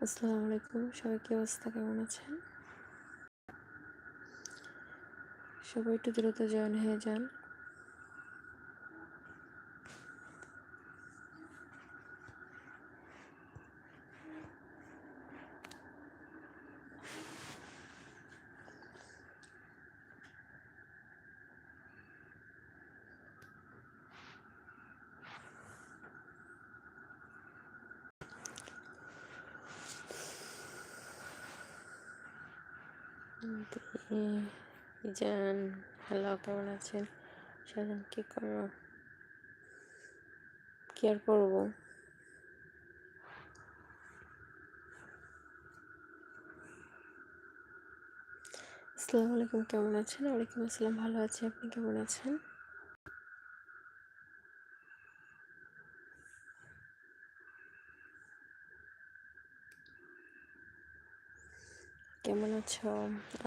আসসালামু আলাইকুম। সবাই কি অবস্থা? কেমন আছেন? সবাই একটু দ্রুত জয়েন হয়ে যান। জান হ্যালো কেমন আছেন সাজান, কি করো কি আর করব? আসসালামু আলাইকুম, কেমন আছেন? ওয়ালাইকুম আসসালাম, ভালো আছি। আপনি কেমন আছেন? কেমন আছো?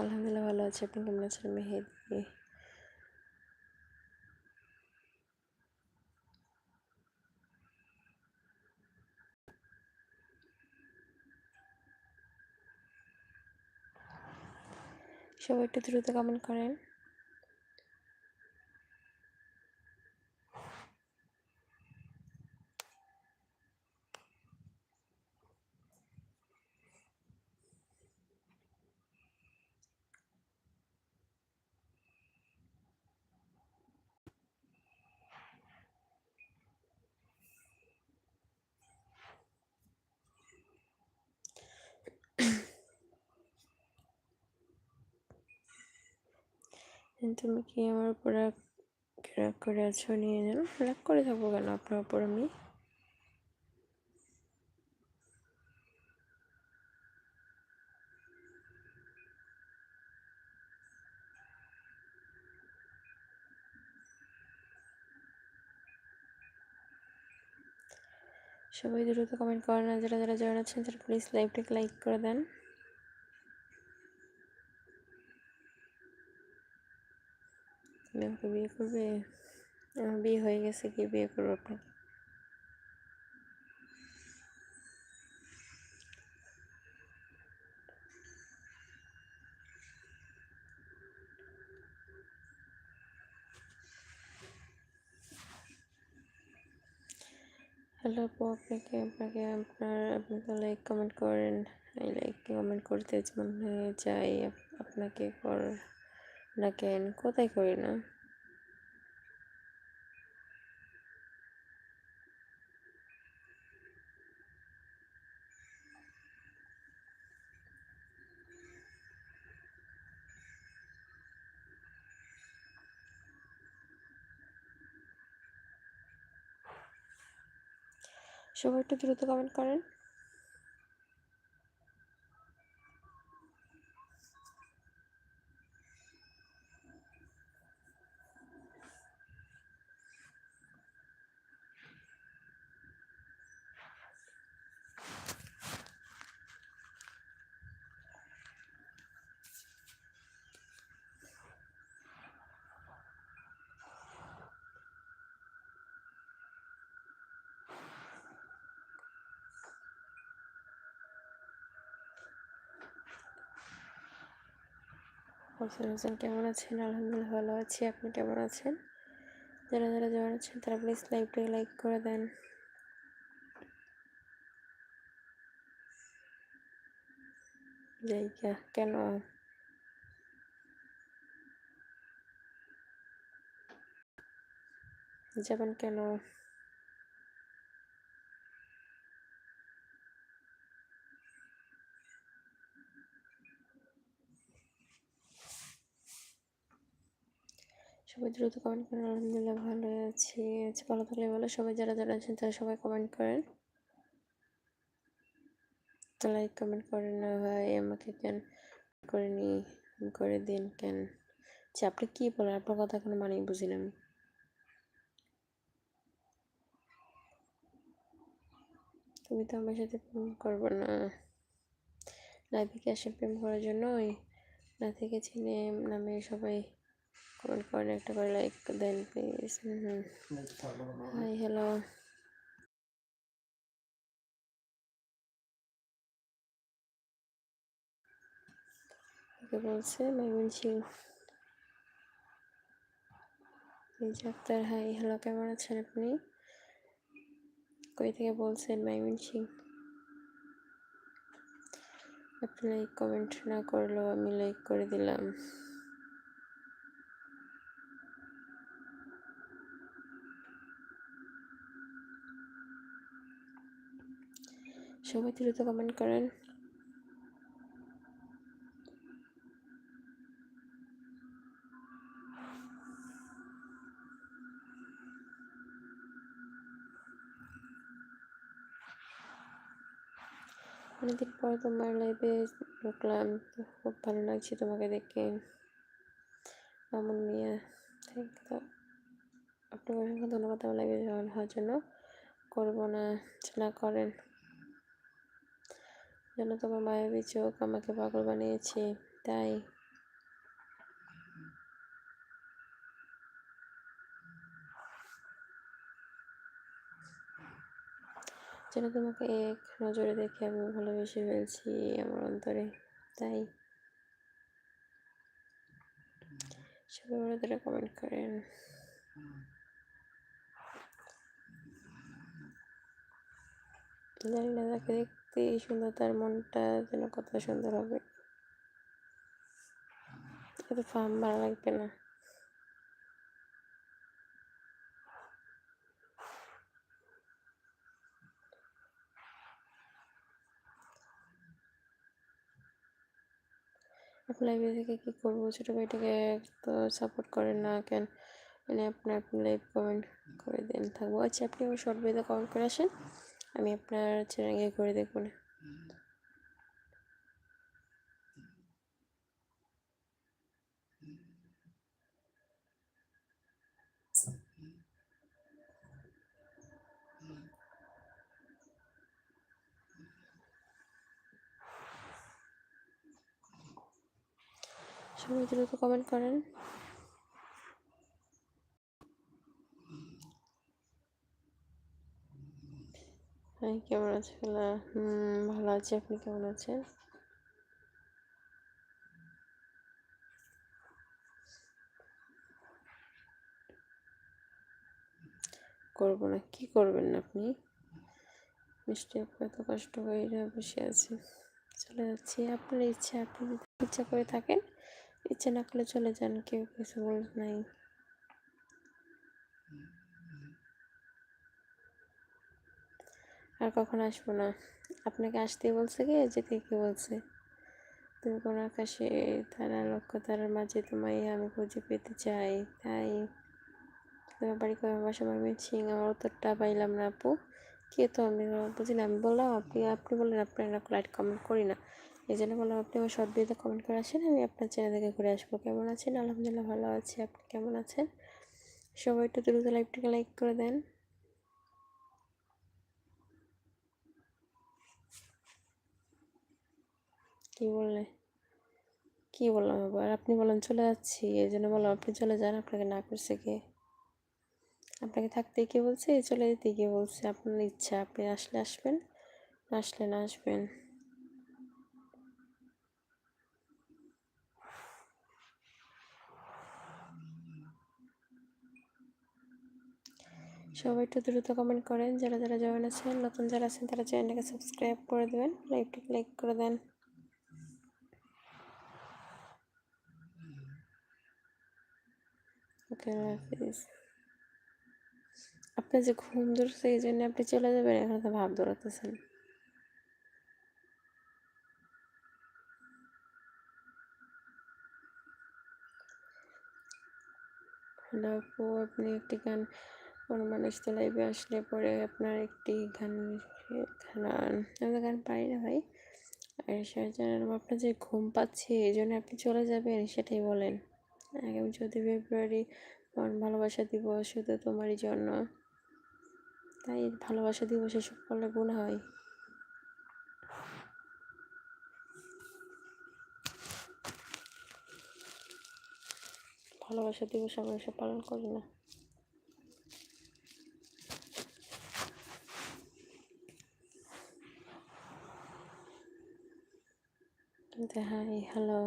আলহামদুলিল্লাহ ভালো আছি। আপনি কেমন আছেন? মেহেদি? সবাই একটু দ্রুত কমেন্ট করেন। তুমি কি আমার উপর রাগ করে আছো? নিয়ে যেন রাগ করে থাকব কেন আপনার উপর আমি? সবাই দ্রুত কমেন্ট করেন যারা যারা জয়েন আছেন, তারা প্লিজ লাইভটাকে লাইক করে দেন তুমি আমাকে বিয়ে করবে আমার বিয়ে হয়ে গেছে কি বিয়ে করব আপনাকে হ্যালো আপু, আপনাকে আপনাকে আপনার আপনি তো লাইক কমেন্ট করেন। এই লাইক কমেন্ট করতে মনে চাই আপনাকে কর না কেন কোথায় করি না? সবাই একটু দ্রুত কমেন্ট করেন। হোসেন হোসেন কেমন আছেন? আলহামদুলিল্লাহ ভালো আছি। আপনি কেমন আছেন? যারা যারা জয়েন আছেন, তারা প্লিজ লাইভটাকে লাইক করে দেন। জায়গা কেন? যাবেন কেন? সবাই দ্রুত কমেন্ট করেন, আলহামদুলিল্লাহ ভালো আছি। আচ্ছা ভালো থাকলে বলো, সবাই যারা যারা আছেন তারা সবাই কমেন্ট করেন। লাইক কমেন্ট করেন না ভাই, আমাকে কেন করে নি? করে দিন কেন? আচ্ছা আপনি কী বলেন? আপনার কথা কোনো মানেই বুঝি না আমি। তুমি তো আমার সাথে প্রেম করব না। না থেকে আসে প্রেম করার জন্য ওই না থেকে চিনে নামে সবাই কমেন্ট করেন একটা করে লাইক দেন প্লিজ হাই হ্যালো ওকে বলছে? মাইমুন হাই হ্যালো কেমন আছেন আপনি? কই থেকে বলছেন মাইমুন সিং আপনি লাইক কমেন্ট না করলেও আমি লাইক করে দিলাম। সবাই দ্রুত কমেন্ট করেন। অনেকদিন পর তোমার লাইভে ঢুকলাম, খুব ভালো লাগছে তোমাকে দেখে। মামুন মিয়া থ্যাংক আপনাকে ধন্যবাদ আমার লাইভে জয়েন হওয়ার জন্য। করব না না করেন। যেন তোমার মায়াবী চোখ আমাকে পাগল বানিয়েছে, তাই। যেন তোমাকে এক নজরে দেখে আমি ভালোবেসে ফেলছি আমার অন্তরে, তাই। সবাই কমেন্ট করেন। জানি না তাকে দেখতে সুন্দর তার মনটা যেন কত সুন্দর হবে। এত ফার্ম ভালো লাগবে না। থেকে কী করব? ছোটো ভাইটাকে তো সাপোর্ট করেন না কেন? মানে আপনার আপনি লাইভ কমেন্ট করে দেন, থাকব। আচ্ছা আপনি আমার শর্ট ভিডিওতে কমেন্ট করে আসেন। আমি আপনার চ্যানেলে করে দেখব না। সবাই দ্রুত কমেন্ট করেন। কেমন আছে? হুম, ভালো আছি। আপনি কেমন আছেন? করব না। কি করবেন না আপনি? মিষ্টি আপু এত কষ্ট করে বসে আছে। চলে যাচ্ছি। আপনার ইচ্ছা, আপনি ইচ্ছা করে থাকেন, ইচ্ছে না করলে চলে যান। কেউ কিছু বল নাই। আর কখন আসব না। আপনাকে আসতে বলছে কে যেতে কে বলছে। তুমি কোন আকাশে তারা লক্ষ্য তারার মাঝে তোমায় আমি খুঁজে পেতে চাই, তাই তোমার বাড়ি কবে বাসা আমি সিং? আমার উত্তরটা পাইলাম না আপু। কে তো আমি বুঝি না আমি বললাম আপনি আপনি বললেন আপনার লাইট কমেন্ট করি না। এই জন্য বললাম আপনি আমার শর্ট ভিডিওতে কমেন্ট করে আসেন, আমি আপনার চ্যানেল থেকে ঘুরে আসব। কেমন আছেন? আলহামদুলিল্লাহ ভালো আছি। আপনি কেমন আছেন? সবাই একটু দ্রুত লাইভটাকে লাইক করে দেন। কি বললে কি বললাম আবার আপনি বলেন, চলে যাচ্ছি। এই জন্য বললাম, আপনি চলে যান, আপনাকে না করছে কে? আপনাকে থাকতে কে বলছে? চলে যেতে কে বলছে? আপনার ইচ্ছা, আপনি আসলে আসবেন আসলে না আসবেন। সবাই একটু দ্রুত কমেন্ট করেন, যারা যারা জয়েন আছেন, নতুন যারা আছেন, তারা চ্যানেলটাকে সাবস্ক্রাইব করে দেবেন লাইভটিকে লাইক করে দেন। ওকে হাফিজ আপনার যে ঘুম ধরছে, এই জন্য আপনি চলে যাবেন, এখন তো ভাব দৌড়াতেছেন আপু, আপনি একটি গান কোনো মানুষ তো লাইভে আসলে পরে আপনার একটি গান গান আমি গান পারি না ভাই। আর সেটা আপনার যে ঘুম পাচ্ছে, এই জন্য আপনি চলে যাবেন, সেটাই বলেন। আগামী চৌদ্দ ফেব্রুয়ারি ভালোবাসা দিবস শুধু তোমারই জন্য? তাই ভালোবাসা দিবসে সব করলে গুণ হয়। ভালোবাসা দিবস আমরা এসব পালন করি না। হাই হ্যালো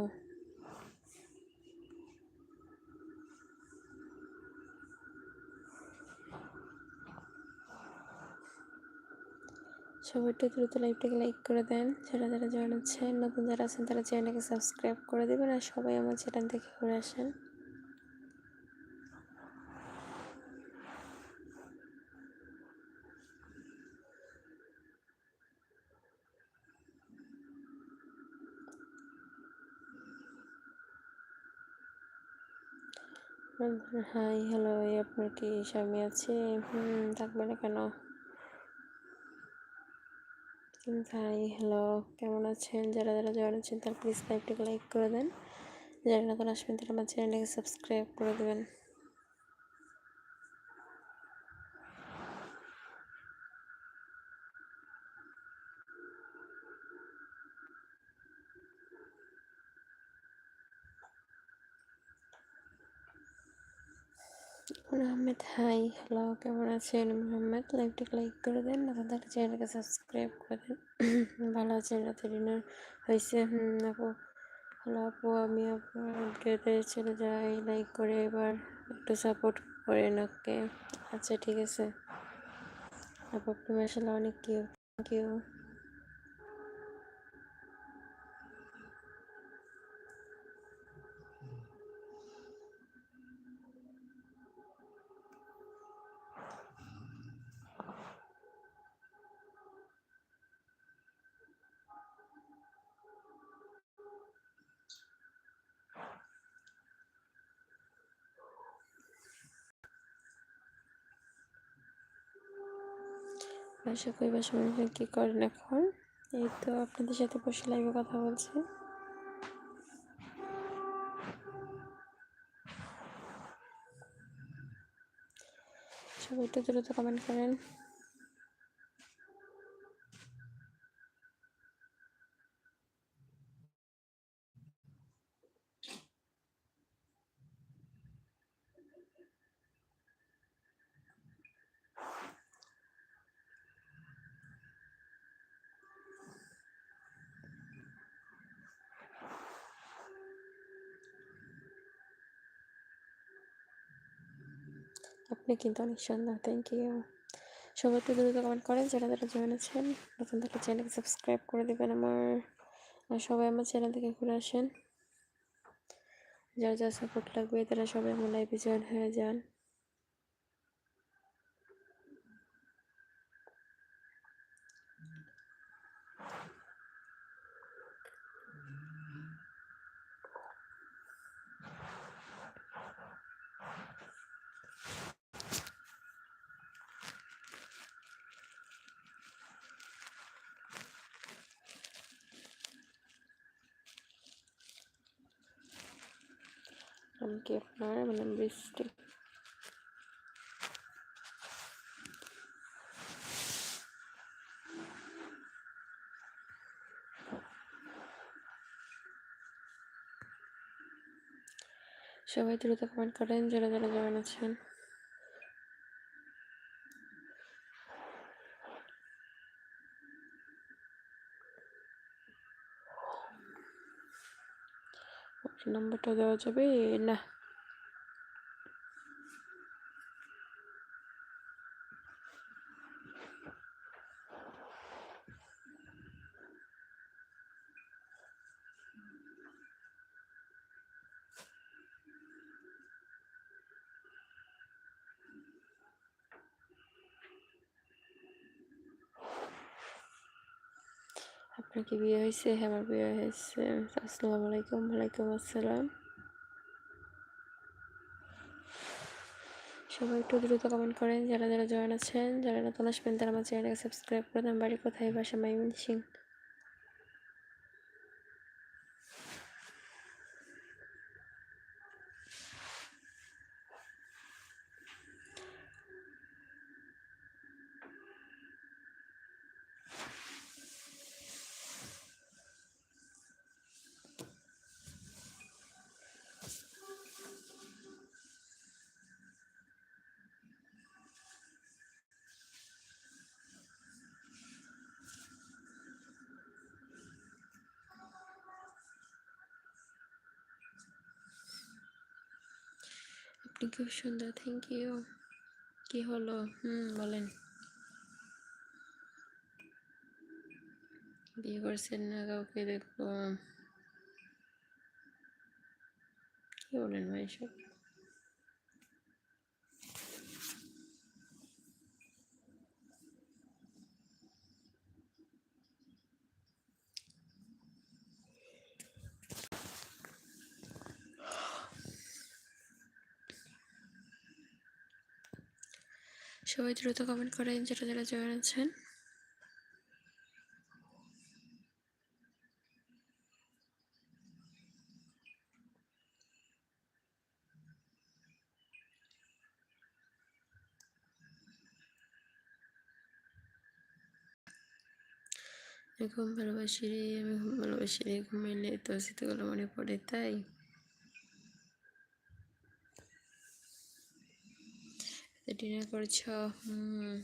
সবাই একটু দ্রুত লাইভটাকে লাইক করে দেন। যারা যারা জয়েন হচ্ছেন নতুন যারা আছেন, তারা চ্যানেলটাকে সাবস্ক্রাইব করে দেবেন আর সবাই আমার চ্যানেল থেকে ঘুরে আসেন। হাই হ্যালো আপনার কি স্বামী আছে? হুম, থাকবে না কেন? হাই, হ্যালো, কেমন আছেন? যারা যারা জয়েন আছেন, তারা প্লিজ লাইভটাকে লাইক করে দেন। যারা নতুন আসবেন, তারা আমার চ্যানেলটাকে সাবস্ক্রাইব করে দেবেন। আহমেদ হাই, হ্যালো, কেমন আছেন? মোহাম্মদ, লাইভটাকে লাইক করে দেন আপনাদের চ্যানেলকে সাবস্ক্রাইব করে দেন। ভালো আছেন রাতে ডিনার হয়েছে আপু, হ্যালো, আপু, আমি আপনার চলে যাই, লাইক করে এবার একটু সাপোর্ট করেন, ওকে? আচ্ছা ঠিক আছে। আপু, আপনি মাসাল্লাহ অনেক কিউ থ্যাংক ইউ বাসা করি বাসা মানুষজন কী করেন এখন? এই তো আপনাদের সাথে বসে লাইভে কথা বলছি। সবাই একটু দ্রুত কমেন্ট করেন। আপনি কিন্তু অনেক সুন্দর থ্যাংক ইউ সবাই একটু দ্রুত কমেন্ট করেন, যারা যারা জয়েন আছেন, নতুন থাকলে চ্যানেলকে সাবস্ক্রাইব করে দেবেন আমার। আর সবাই আমার চ্যানেল থেকে ঘুরে আসেন। যারা যারা সাপোর্ট লাগবে, তারা সবাই আমার লাইভে জয়েন হয়ে যান। আমি কি আপনার মানে বৃষ্টি। সবাই দ্রুত কমেন্ট করেন যারা যারা জয়েন আছেন। নাম্বারটা দেওয়া যাবে না আপনার কি বিয়ে হয়েছে? হ্যাঁ আমার বিয়ে হয়েছে। আসসালামু আলাইকুম। ওয়ালাইকুম আসসালাম। সবাই একটু দ্রুত কমেন্ট করেন। যারা যারা জয়েন আছেন, যারা নতুন আসবেন, তারা আমার চ্যানেলকে সাবস্ক্রাইব করে দেন। বাড়ি কোথায় বাসা মাইমিন সিং। আপনি খুব সুন্দর থ্যাংক ইউ কি হলো? হুম, বলেন। বিয়ে করছেন না কাউকে দেখব। কি বলেন ভাই সব? সবাই দ্রুত কমেন্ট করেন যারা যারা জয়েন আছেন। ঘুম ভালোবাসি রে, আমি ঘুম ভালোবাসি রে, ঘুমাইলে তো স্মৃতিগুলো মনে পড়ে, তাই? ডিনার করেছ? হুম।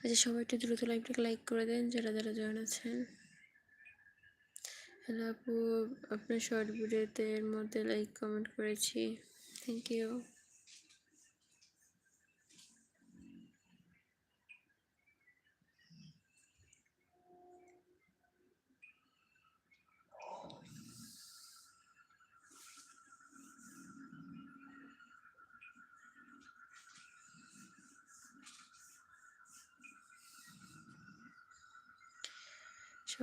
আচ্ছা সবাই একটু দ্রুত লাইভটাকে লাইক করে দেন, যারা যারা জয়েন আছেন। হ্যালো আপু, আপনার শর্ট ভিডিওতে এর মধ্যে লাইক কমেন্ট করেছি। থ্যাংক ইউ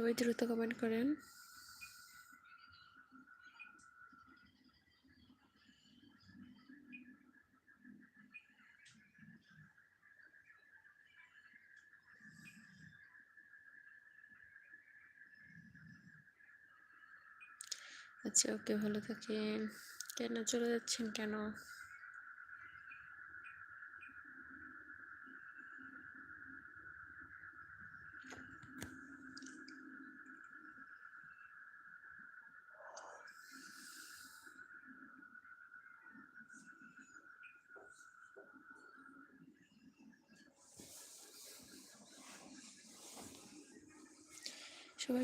সবাই দ্রুত কমেন্ট করেন। আচ্ছা ওকে ভালো থাকেন। কেন চলে যাচ্ছেন কেন?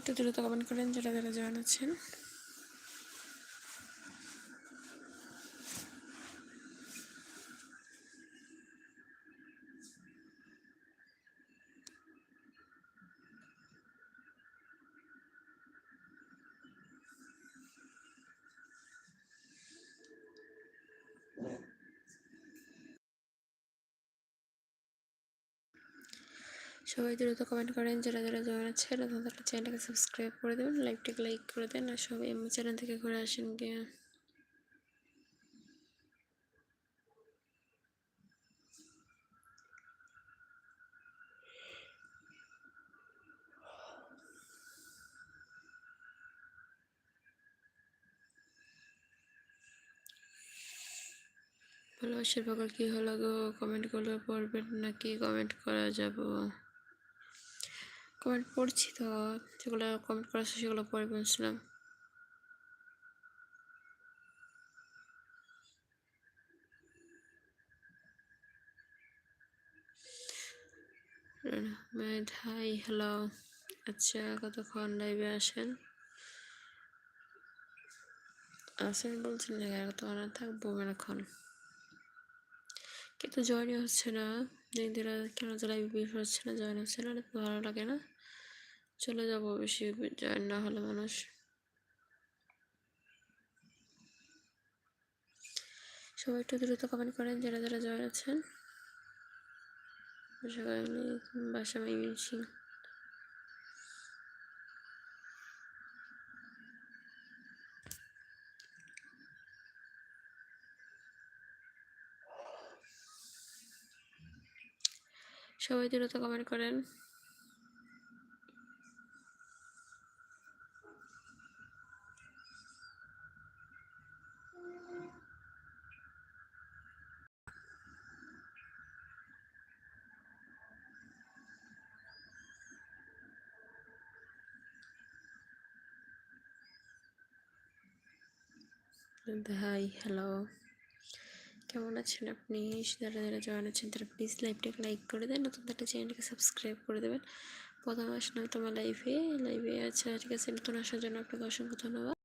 একটু দ্রুত কমেন্ট করেন যারা যারা জয়েন আছেন সবাই দ্রুত কমেন্ট করেন, যারা যারা জয়েন আছে, তারা চ্যানেলটাকে সাবস্ক্রাইব করে দেবেন লাইভটিকে লাইক করে দেন, আর সবাই এমনি চ্যানেল থেকে ঘুরে আসেন গিয়ে। ভালোবাসার পাগল কী হলো গো? কমেন্ট করলে পড়বেন নাকি কমেন্ট করা যাব? কমেন্ট পড়ছি তো, যেগুলো কমেন্ট করা আছে সেগুলো পরে বলছিলাম। আহমেদ হাই হ্যালো আচ্ছা কতক্ষণ লাইভে আসেন? আসেন বলছেন যে কত থাকব অনেকক্ষণ কিন্তু জয়েনই হচ্ছে না। দিদিরা কেন যে লাইভ বের হচ্ছে না জয়েন হচ্ছে না ভালো লাগে না। চলে যাব বেশি না হলে মানুষ সবাই একটু দ্রুত কমেন্ট করেন যারা যারা জয়েন আছেন। সিং সবাই দ্রুত কমেন্ট করেন। হাই হ্যালো কেমন আছেন আপনি? যারা যারা জয়েন আছেন তারা প্লিজ লাইভটাকে লাইক করে দেন, নতুন একটা চ্যানেলকে সাবস্ক্রাইব করে দেবেন। প্রথম আসলাম তোমার লাইভে লাইভে আচ্ছা ঠিক আছে, নতুন আসার জন্য আপনাকে অসংখ্য ধন্যবাদ।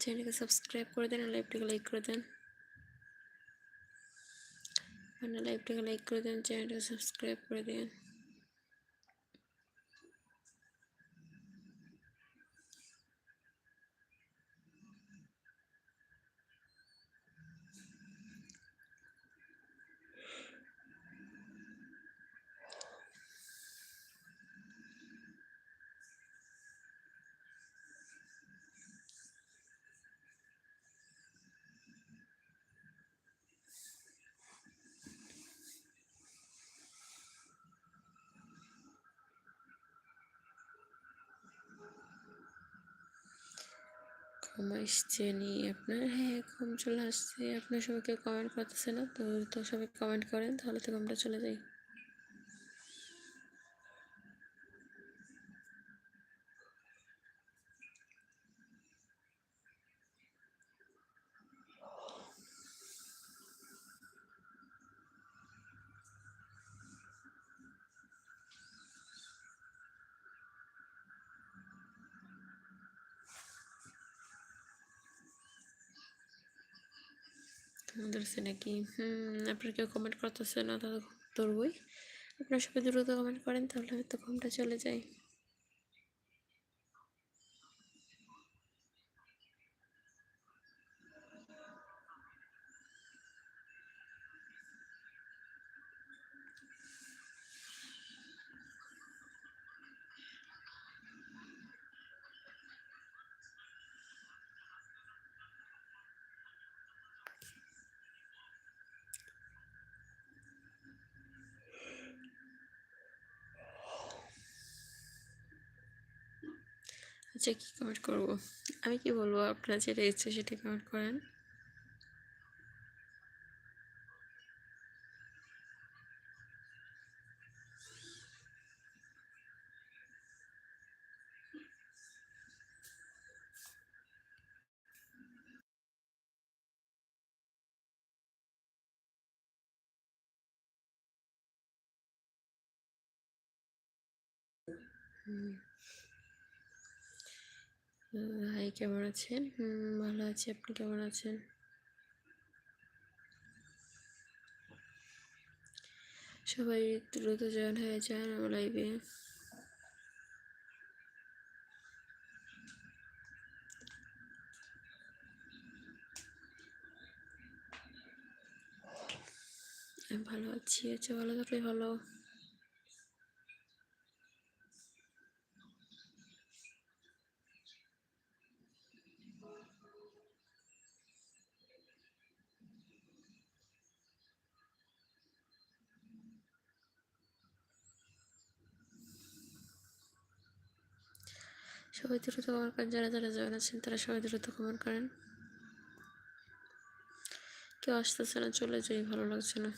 চ্যানেলকে সাবস্ক্রাইব করে দেন আর লাইভটাকে লাইক করে দেন। মানে লাইভটাকে লাইক করে দেন চ্যানেলটাকে সাবস্ক্রাইব করে দেন। ঘুম আসছে নি আপনার? হ্যাঁ কম চলে আসছে। আপনার সবাইকে কমেন্ট করতেছে না, তো তো সবাই কমেন্ট করেন, তাহলে তো কমটা চলে যায় ধরছে নাকি? হুম, আপনার কেউ কমেন্ট করতেছে না, তাহলে ধরবই আপনার সবাই দ্রুত কমেন্ট করেন, তাহলে হয়তো ঘুমটা চলে যায়। আচ্ছা কী কমেন্ট করব? আমি কি বলব? আপনার যেটা ইচ্ছে সেটা কমেন্ট করেন। হাই কেমন আছেন? ভালো আছি, আপনি কেমন আছেন? সবাই দ্রুত জয়েন হয়ে যান আমার লাইভে ভালো আছি আচ্ছা ভালো থাকলে ভালো। সবাই দ্রুত কমেন্ট করেন, যারা যারা জয়েন আছেন তারা সবাই দ্রুত কমেন্ট করেন। কেউ আসতেছে না, চলে যাই, ভালো লাগছে না।